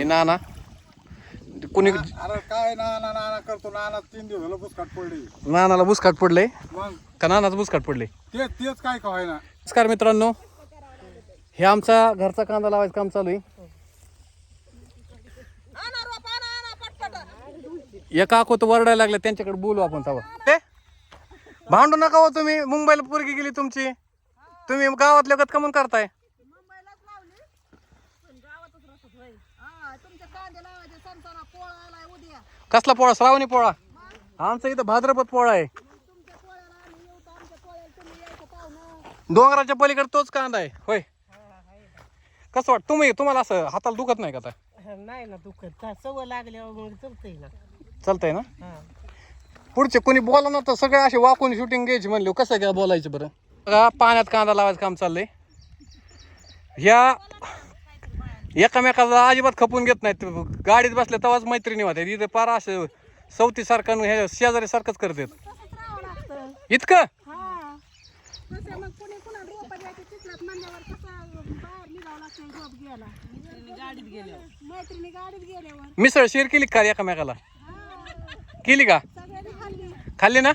हे नाना. कुणी अरे काय ना ना ना ना करतो? ना ना तीन दिवस झालं बुसकाट पडली. नानाला बुसकाट पडलंय? मग? का नानाच बुसकाट पडले ते तेच काय काय ना नमस्कार मित्रांनो. हे आमचा घरचा कांदा लावायचं काम चालू आहे. एका आको तर वरडायला लागले त्यांच्याकडे बोलू आपण तेव्हा ते भांडू नका हो तुम्ही. मुंबईला पोरगी गेली तुमची. तुम्ही गावातल्या गत कमून करताय मुंबईलाच लावली पण गावातच राहतात होय हा तुमचे कांदे लावायचे सणसणा पोळा आलाय उद्या. कसला पोळा? श्रावणी पोळा? आमचा इथं भाद्रपद पोळा आहे. तुमच्या पोळ्याला आम्ही येऊ तर आमच्या पोळ्याला तुम्ही यायचं पाहुणं डोंगराच्या पलीकडे तोच कांदा आहे. होय. कसं वाटत तुम्ही तुम्हाला असं हाताला दुखत नाही का आता? नाही ना दुखत. का सवय लागल्यावर मग चलतंय ना. चालतंय ना? हा. पुढचे कोणी बोला ना तर सगळे असे वाकून शूटिंग घ्यायची म्हणले. कसं काय बोलायचं बरं? बघा पाण्यात कांदा लावायचं काम चाललंय. ह्या एकामेकाला अजिबात खपून घेत नाहीत. गाडीत बसल्या तेव्हाच मैत्रिणी होत्या. इथं पार असं सवती सारखं हे शेजारी सारखंच करतात इतकं? हा. कसं मग कुणी कुणा रोपा द्यायचे तिथलाच म्हणल्यावर कसं बाहेर निघावं लागतं रोप घ्यायला. गाडीत गेल्यावर. मैत्रिणी गाडीत गेल्यावर. मिसळ शेर केली का एकामेकाला? केली का? खाल्ली. खाल्ली ना?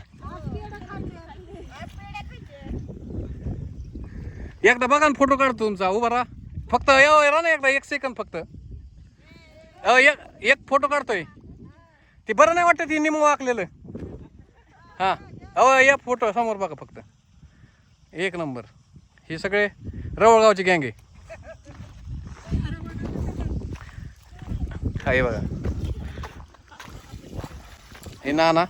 एकदा बघा ना फोटो काढतो तुमचा. उभा राहा. फक्त येऊ ना एकदा एक सेकंद फक्त. अहो, एक एक फोटो काढतोय. ते बरं नाही वाटत ती निम वाकलेलं. हां. अहो या फोटो समोर बघा फक्त. एक नंबर हे सगळे रवळगावचे गँग आहे. हे बघा. हे नाना.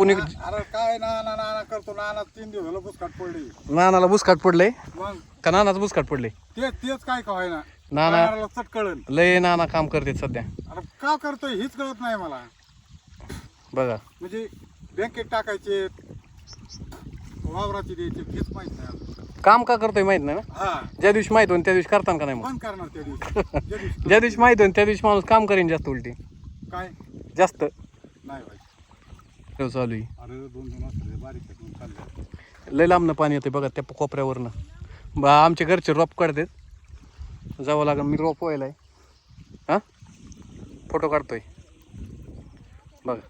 कुणी अरे काय ना ना ना ना करतो ना ना तीन दिवस झालं बुसकाट पडली. नानाला बुसकाट पडलंय मग? का नानाच बुसकाट पडले? ते तेच काय काय ना नाना नानाला लय नाना काम करते सध्या. अरे का करतोय हेच कळत नाही मला. बघा. म्हणजे बँकेत टाकायचे वावराची द्यायचे हेच माहीत नाही. काम का करतोय माहीत नाही ना? हा. ज्या दिवशी माहीत होईल त्या दिवशी करताना का नाही मग? करणार त्या दिवशी? त्या दिवशी ज्या दिवशी माहीत होईल त्या दिवशी माणूस काम करीन जास्त उलटी. काय? जास्त. नाही भाई. हे चालू आहे. अरे दोन दोन असले बारीक आहेत म्हणून चालले लय लांबनं पाणी येते बघा त्या कोपऱ्यावरनं. बा आमचे घरचे रोप काढतात. जावं लागेल मी रोप व्हायलाय हां? फोटो काढतोय. बघा.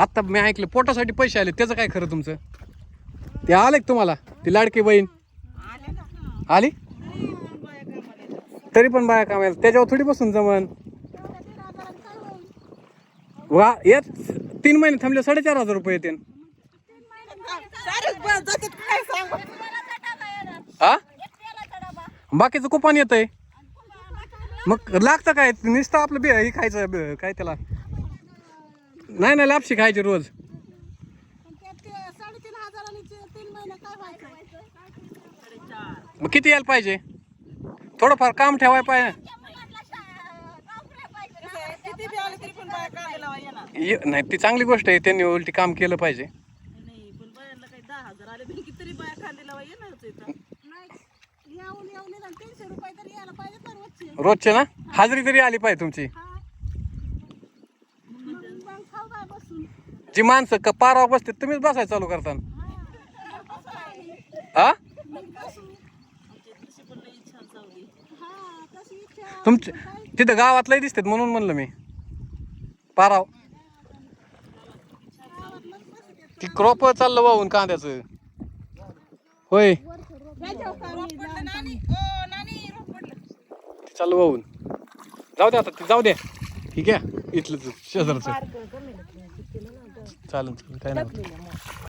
आत्ता मी ऐकलं पोटासाठी पैसे आले त्याचं काय खरं तुमचं? ते आले का तुम्हाला ती लाडकी बहीण? आली? तरी पण बाया कामायला त्याच्यावर थोडी बसून जमन. वा येत. तीन महिने थांबले साडेचार हजार रुपये येतील. हा बाकीचं कुपान येत आहे मग लागतं काय? नुसतं आपलं बे हे खायचं बे- काय त्याला? नाही नाही लापशी खायची रोज. मग किती यायला पाहिजे? थोडंफार काम ठेवायला पाहिजे किती बी आले तरी पण बाया कांदे लावा येणार ये- नाही ती चांगली गोष्ट आहे त्यांनी उलटी काम केलं पाहिजे. नाही पण बायांना काही दहा हजार आले तरी किती तरी बाया कांदे लावा येणारच इथं नाही येऊन येऊन निदान तीनशे रुपये तरी यायला पाहिजे तर रोजचे. रोजचे ना? हाजरी तरी आली पाहिजे तुमची. हा. मग मग खाऊ काय बसून. जी माणसं क पारावर बसते तुम्हीच बसायला चालू करताना हा तशी पण लई छान चावली हा तशी इच्छा तुमचे तिथं गावातलंही दिसतात म्हणून म्हणलं मी. पाराव. ती क्रॉप चाललं वाहून कांद्याचं. होय. चाललं वाहून. जाऊ दे आता ते जाऊ दे. ठीक आहे. इथलं शेजारचं. चालेल चालेल काय नाही.